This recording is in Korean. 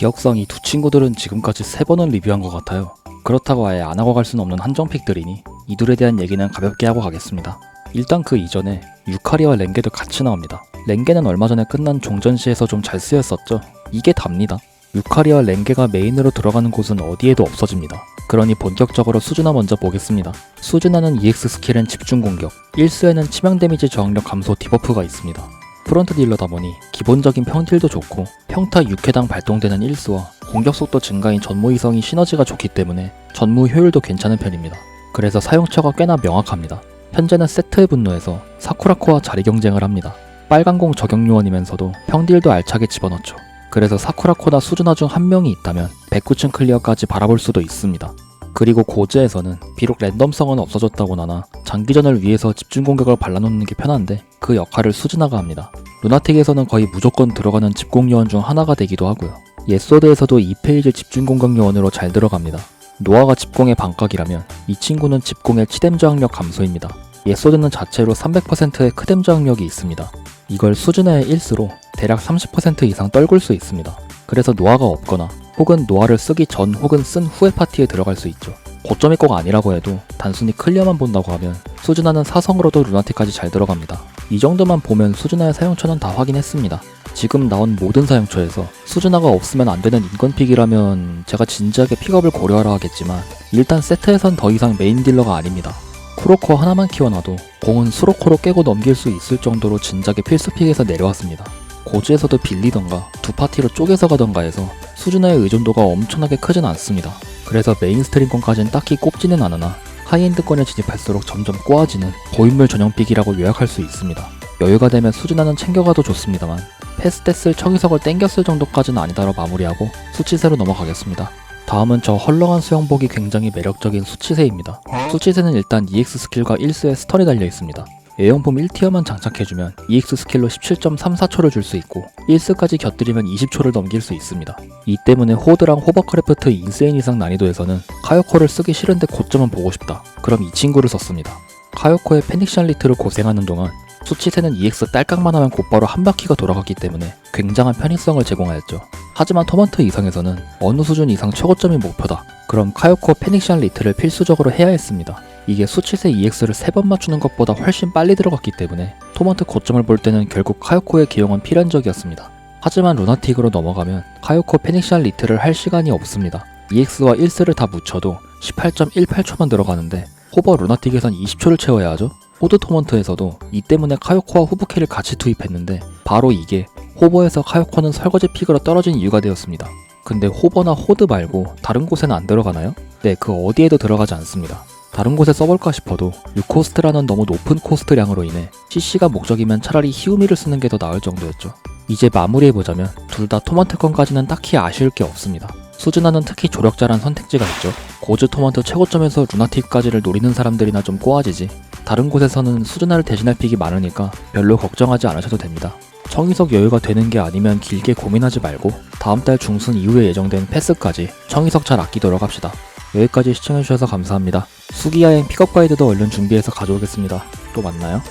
기억상 이 두 친구들은 지금까지 세 번은 리뷰한 것 같아요. 그렇다고 아예 안 하고 갈 수는 없는 한정픽들이니 이 둘에 대한 얘기는 가볍게 하고 가겠습니다. 일단 그 이전에 유카리와 렌게도 같이 나옵니다. 렌게는 얼마 전에 끝난 종전시에서 좀 잘 쓰였었죠. 이게 답니다. 유카리와 렌게가 메인으로 들어가는 곳은 어디에도 없어집니다. 그러니 본격적으로 수준화 먼저 보겠습니다. 수준화는 EX 스킬은 집중 공격, 1수에는 치명 데미지 저항력 감소 디버프가 있습니다. 프론트 딜러다 보니 기본적인 평딜도 좋고 평타 6회당 발동되는 1수와 공격 속도 증가인 전무 이성이 시너지가 좋기 때문에 전무 효율도 괜찮은 편입니다. 그래서 사용처가 꽤나 명확합니다. 현재는 세트의 분노에서 사쿠라코와 자리 경쟁을 합니다. 빨간공 저격 요원이면서도 평딜도 알차게 집어넣죠. 그래서 사쿠라코나 수준화 중 한 명이 있다면 109층 클리어까지 바라볼 수도 있습니다. 그리고 고즈에서는 비록 랜덤성은 없어졌다고 하나 장기전을 위해서 집중 공격을 발라놓는 게 편한데 그 역할을 수준화가 합니다. 루나틱에서는 거의 무조건 들어가는 집공 요원 중 하나가 되기도 하고요. 예소드에서도 2페이지 집중 공격 요원으로 잘 들어갑니다. 노아가 집공의 반각이라면 이 친구는 집공의 치뎀 저항력 감소입니다. 예소드는 자체로 300%의 크뎀 저항력이 있습니다. 이걸 수준화의 1수로 대략 30% 이상 떨굴 수 있습니다. 그래서 노아가 없거나 혹은 노아를 쓰기 전 혹은 쓴 후의 파티에 들어갈 수 있죠. 고점이 꼭 아니라고 해도 단순히 클리어만 본다고 하면 수준화는 사성으로도 루나틱까지 잘 들어갑니다. 이 정도만 보면 수준화의 사용처는 다 확인했습니다. 지금 나온 모든 사용처에서 수준화가 없으면 안 되는 인건픽이라면 제가 진지하게 픽업을 고려하라 하겠지만 일단 세트에선 더 이상 메인 딜러가 아닙니다. 쿠로코 하나만 키워놔도 공은 수로코로 깨고 넘길 수 있을 정도로 진작에 필수픽에서 내려왔습니다. 고즈에서도 빌리던가 두 파티로 쪼개서 가던가 해서 수준화의 의존도가 엄청나게 크진 않습니다. 그래서 메인스트림권까지는 딱히 꼽지는 않으나 하이엔드권에 진입할수록 점점 꼬아지는 고인물 전용 픽이라고 요약할 수 있습니다. 여유가 되면 수준화는 챙겨가도 좋습니다만 패스테스를 청이석을 땡겼을 정도까지는 아니다로 마무리하고 수치세로 넘어가겠습니다. 다음은 저 헐렁한 수영복이 굉장히 매력적인 수치세입니다. 수치세는 일단 EX 스킬과 1수에 스턴이 달려 있습니다. A용품 1티어만 장착해주면 EX 스킬로 17.34초를 줄 수 있고 1스까지 곁들이면 20초를 넘길 수 있습니다. 이 때문에 호드랑 호버크래프트 인세인 이상 난이도에서는 카요코를 쓰기 싫은데 고점은 보고 싶다. 그럼 이 친구를 썼습니다. 카요코의 패닉 샬리트로 고생하는 동안 수치세는 EX 딸깍만 하면 곧바로 한 바퀴가 돌아갔기 때문에 굉장한 편의성을 제공하였죠. 하지만 토먼트 이상에서는 어느 수준 이상 최고점이 목표다. 그럼 카요코 패닉 샬리트를 필수적으로 해야 했습니다. 이게 수치세 EX를 3번 맞추는 것보다 훨씬 빨리 들어갔기 때문에 토먼트 고점을 볼 때는 결국 카요코의 기용은 필연적이었습니다. 하지만 루나틱으로 넘어가면 카요코 패닉샬 리트를 할 시간이 없습니다. EX와 1스를 다 묻혀도 18.18초만 들어가는데 호버 루나틱에선 20초를 채워야 하죠. 호드 토먼트에서도 이 때문에 카요코와 후브키를 같이 투입했는데 바로 이게 호버에서 카요코는 설거지 픽으로 떨어진 이유가 되었습니다. 근데 호버나 호드 말고 다른 곳에는 안 들어가나요? 네, 그 어디에도 들어가지 않습니다. 다른 곳에 써볼까 싶어도 6코스트라는 너무 높은 코스트량으로 인해 CC가 목적이면 차라리 히우미를 쓰는 게 더 나을 정도였죠. 이제 마무리해보자면 둘 다 토먼트건까지는 딱히 아쉬울 게 없습니다. 수준화는 특히 조력자란 선택지가 있죠. 고즈 토먼트 최고점에서 루나틱까지를 노리는 사람들이나 좀 꼬아지지 다른 곳에서는 수준화를 대신할 픽이 많으니까 별로 걱정하지 않으셔도 됩니다. 청이석 여유가 되는 게 아니면 길게 고민하지 말고 다음 달 중순 이후에 예정된 패스까지 청이석 잘 아끼도록 합시다. 여기까지 시청해주셔서 감사합니다. 수기야행 픽업 가이드도 얼른 준비해서 가져오겠습니다. 또 만나요.